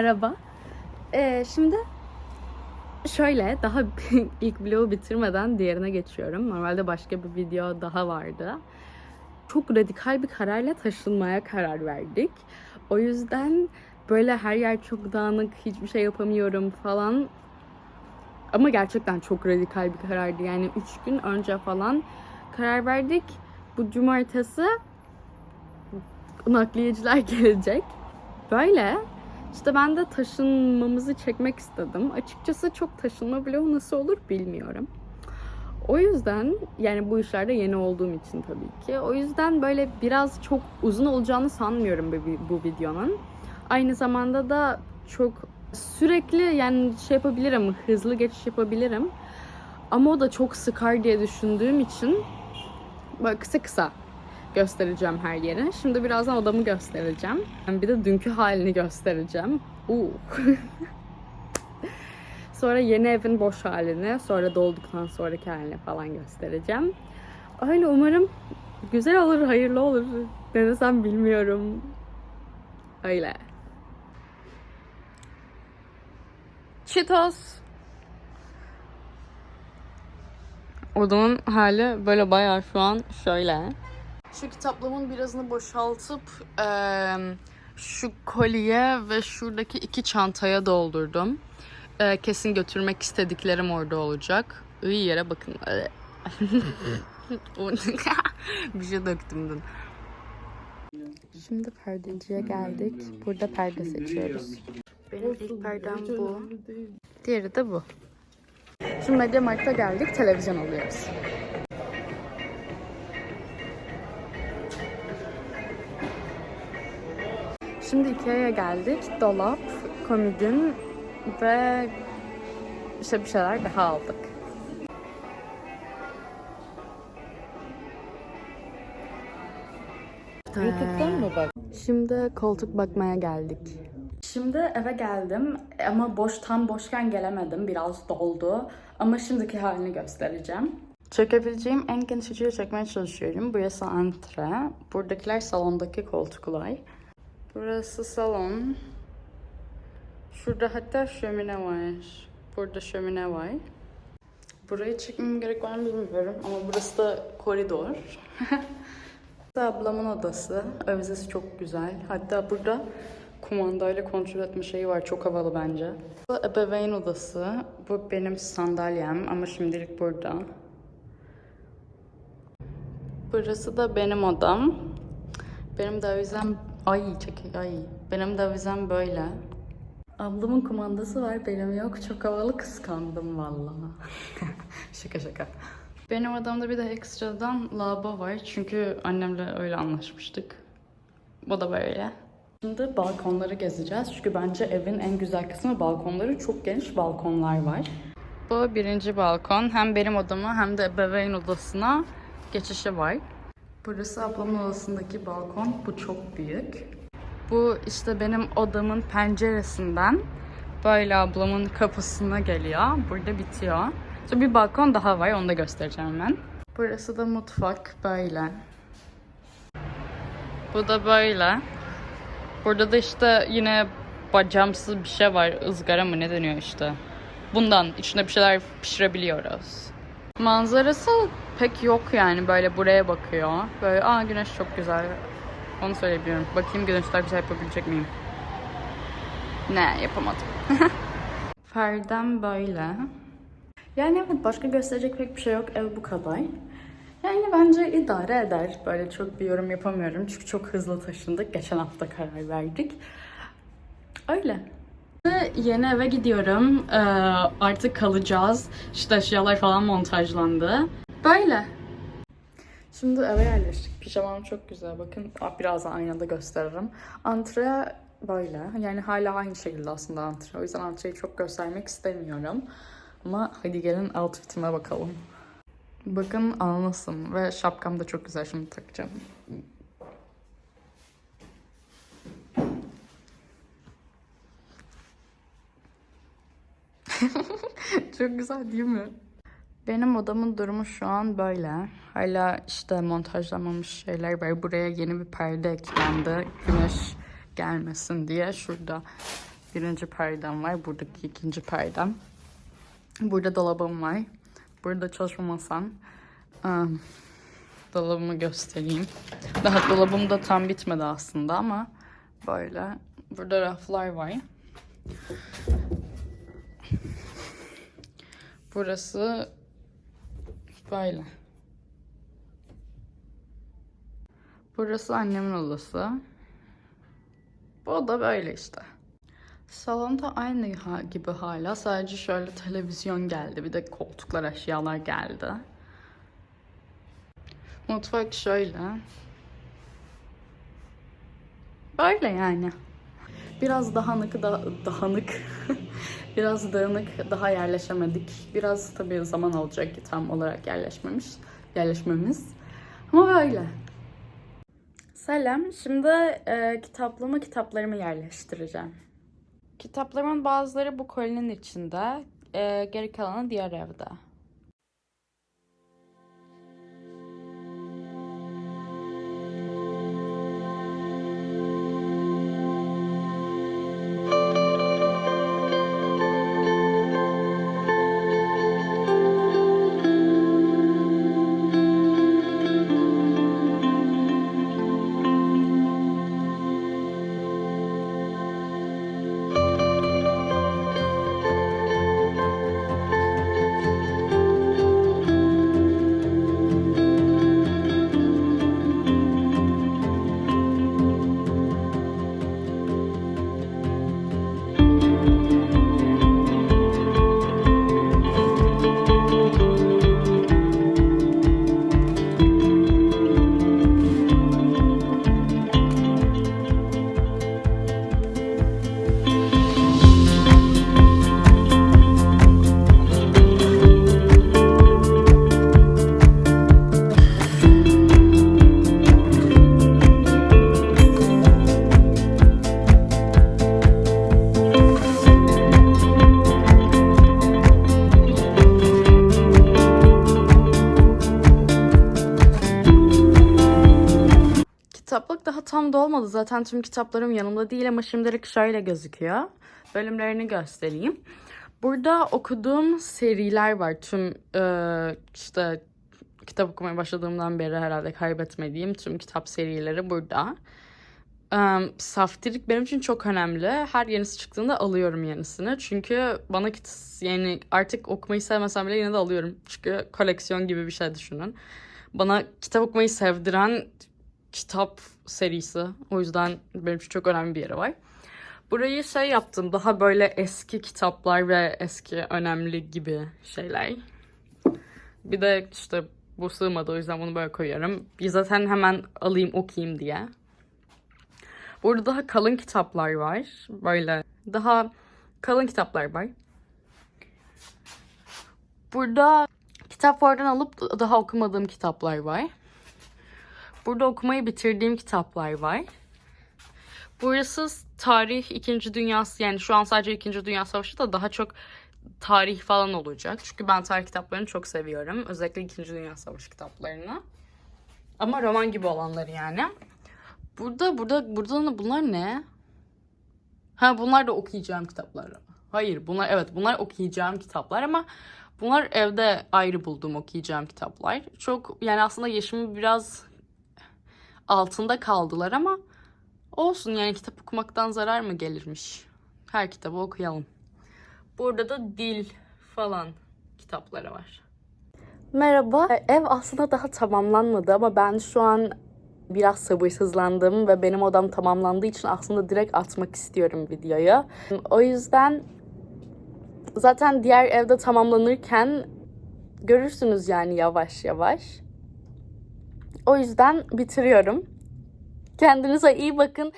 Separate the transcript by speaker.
Speaker 1: Merhaba. Ee, şimdi şöyle daha ilk vlogu bitirmeden diğerine geçiyorum. Normalde başka bir video daha vardı. Çok radikal bir kararla taşınmaya karar verdik. O yüzden böyle her yer çok dağınık, hiçbir şey yapamıyorum falan. Ama gerçekten çok radikal bir karardı. Yani 3 gün önce falan karar verdik. Bu cumartesi nakliyeciler gelecek. Böyle işte ben de taşınmamızı çekmek istedim. Açıkçası çok taşınma vlogu nasıl olur bilmiyorum. O yüzden yani bu işlerde yeni olduğum için tabii ki. O yüzden böyle biraz çok uzun olacağını sanmıyorum bu, bu videonun. Aynı zamanda da çok sürekli yani şey yapabilirim, hızlı geçiş yapabilirim. Ama o da çok sıkar diye düşündüğüm için böyle kısa kısa göstereceğim her yeri. Şimdi birazdan odamı göstereceğim. Bir de dünkü halini göstereceğim. Uu. sonra yeni evin boş halini, sonra dolduktan sonraki halini falan göstereceğim. Öyle umarım güzel olur, hayırlı olur. Ne desem bilmiyorum. Öyle. Cheetos. Odamın hali böyle bayağı şu an şöyle. Şu kitaplığımın birazını boşaltıp eee, şu kolye ve şuradaki iki çantaya doldurdum. Eee, kesin götürmek istediklerim orada olacak. İyi yere bakın. Bir şey döktüm dün. Şimdi perdeciye geldik. Burada perde seçiyoruz. Benim ilk perdem bu. Diğeri de bu. Şimdi Mediamarkt'a geldik. Televizyon alıyoruz. Şimdi Ikea'ya geldik. Dolap, komodin ve işte bir şeyler daha aldık.
Speaker 2: YouTube'dan mı bak?
Speaker 1: Şimdi koltuk bakmaya geldik. Şimdi eve geldim ama boş tam boşken gelemedim. Biraz doldu. Ama şimdiki halini göstereceğim. Çekebileceğim en geniş açıyı çekmeye çalışıyorum. Burası antre. Buradakiler salondaki koltuklar. Burası salon. Şurada hatta şömine var. Burada şömine var. Burayı çekmem gerek var mı bilmiyorum ama burası da koridor. Ablamın odası. Avizesi çok güzel. Hatta burada kumandayla kontrol etme şeyi var. Çok havalı bence. Bu ebeveyn odası. Bu benim sandalyem ama şimdilik burada. Burası da benim odam. Benim de avizem... Ay çek ay. Benim de avizem böyle. Ablamın kumandası var, benim yok. Çok havalı kıskandım vallahi. şaka şaka. Benim odamda bir de ekstradan lavabo var. Çünkü annemle öyle anlaşmıştık. Bu da böyle. Şimdi balkonları gezeceğiz. Çünkü bence evin en güzel kısmı balkonları. Çok geniş balkonlar var. Bu birinci balkon. Hem benim odama hem de ebeveyn odasına geçişi var. Burası ablamın odasındaki balkon. Bu çok büyük. Bu işte benim odamın penceresinden böyle ablamın kapısına geliyor. Burada bitiyor. Sonra bir balkon daha var. Onu da göstereceğim ben. Burası da mutfak. Böyle. Bu da böyle. Burada da işte yine bacamsı bir şey var. ızgara mı ne deniyor işte. Bundan içinde bir şeyler pişirebiliyoruz. Manzarası pek yok yani böyle buraya bakıyor. Böyle aa güneş çok güzel. Onu söyleyebiliyorum. Bakayım güneşler güzel yapabilecek miyim? Ne yapamadım. Ferdem böyle. Yani evet başka gösterecek pek bir şey yok. Ev bu kadar. Yani bence idare eder. Böyle çok bir yorum yapamıyorum. Çünkü çok hızlı taşındık. Geçen hafta karar verdik. Öyle. Yeni eve gidiyorum. Ee, artık kalacağız. İşte eşyalar falan montajlandı. Böyle. Şimdi eve yerleştik. Pijamam çok güzel. Bakın ah, birazdan aynada gösteririm. Antre böyle. Yani hala aynı şekilde aslında antre. O yüzden antreyi çok göstermek istemiyorum. Ama hadi gelin outfitime bakalım. Bakın anlasın. Ve şapkam da çok güzel. Şimdi takacağım. çok güzel değil mi? Benim odamın durumu şu an böyle. Hala işte montajlamamış şeyler var. Buraya yeni bir perde eklendi. Güneş gelmesin diye. Şurada birinci perdem var. Buradaki ikinci perdem. Burada dolabım var. Burada çalışma masam. Am, dolabımı göstereyim. Daha dolabım da tam bitmedi aslında ama böyle. Burada raflar var. Burası böyle. Burası annemin odası. Bu oda böyle işte. Salonda aynı gibi hala. Sadece şöyle televizyon geldi. Bir de koltuklar, eşyalar geldi. Mutfak şöyle. Böyle yani. Biraz dağınık, da, dağınık. Biraz dağınık, daha yerleşemedik. Biraz tabii zaman alacak tam olarak yerleşmemiş, yerleşmemiz. Ama böyle. Selam. Şimdi e, kitaplığıma kitaplarımı yerleştireceğim. Kitaplarımın bazıları bu kolinin içinde, e, geri kalanı diğer evde. Kitaplık daha tam dolmadı. Zaten tüm kitaplarım yanımda değil ama şimdilik şöyle gözüküyor. Bölümlerini göstereyim. Burada okuduğum seriler var. Tüm e, işte kitap okumaya başladığımdan beri herhalde kaybetmediğim tüm kitap serileri burada. Um, saftirik benim için çok önemli. Her yenisi çıktığında alıyorum yenisini. Çünkü bana yani artık okumayı sevmesem bile yine de alıyorum. Çünkü koleksiyon gibi bir şey düşünün. Bana kitap okumayı sevdiren kitap serisi. O yüzden benim için çok önemli bir yeri var. Burayı şey yaptım. Daha böyle eski kitaplar ve eski önemli gibi şeyler. Bir de işte bu sığmadı o yüzden bunu böyle koyuyorum. Bir zaten hemen alayım okuyayım diye. Burada daha kalın kitaplar var. Böyle daha kalın kitaplar var. Burada kitap alıp daha okumadığım kitaplar var. Burada okumayı bitirdiğim kitaplar var. Burası tarih, İkinci Dünya yani şu an sadece İkinci Dünya Savaşı da daha çok tarih falan olacak. Çünkü ben tarih kitaplarını çok seviyorum. Özellikle İkinci Dünya Savaşı kitaplarını. Ama roman gibi olanları yani. Burada burada burada bunlar ne? Ha bunlar da okuyacağım kitaplar. Hayır bunlar evet bunlar okuyacağım kitaplar ama bunlar evde ayrı bulduğum okuyacağım kitaplar. Çok yani aslında yaşımı biraz altında kaldılar ama olsun yani kitap okumaktan zarar mı gelirmiş? Her kitabı okuyalım. Burada da dil falan kitapları var. Merhaba. Ev aslında daha tamamlanmadı ama ben şu an biraz sabırsızlandım ve benim odam tamamlandığı için aslında direkt atmak istiyorum videoyu. O yüzden zaten diğer evde tamamlanırken görürsünüz yani yavaş yavaş. O yüzden bitiriyorum. Kendinize iyi bakın.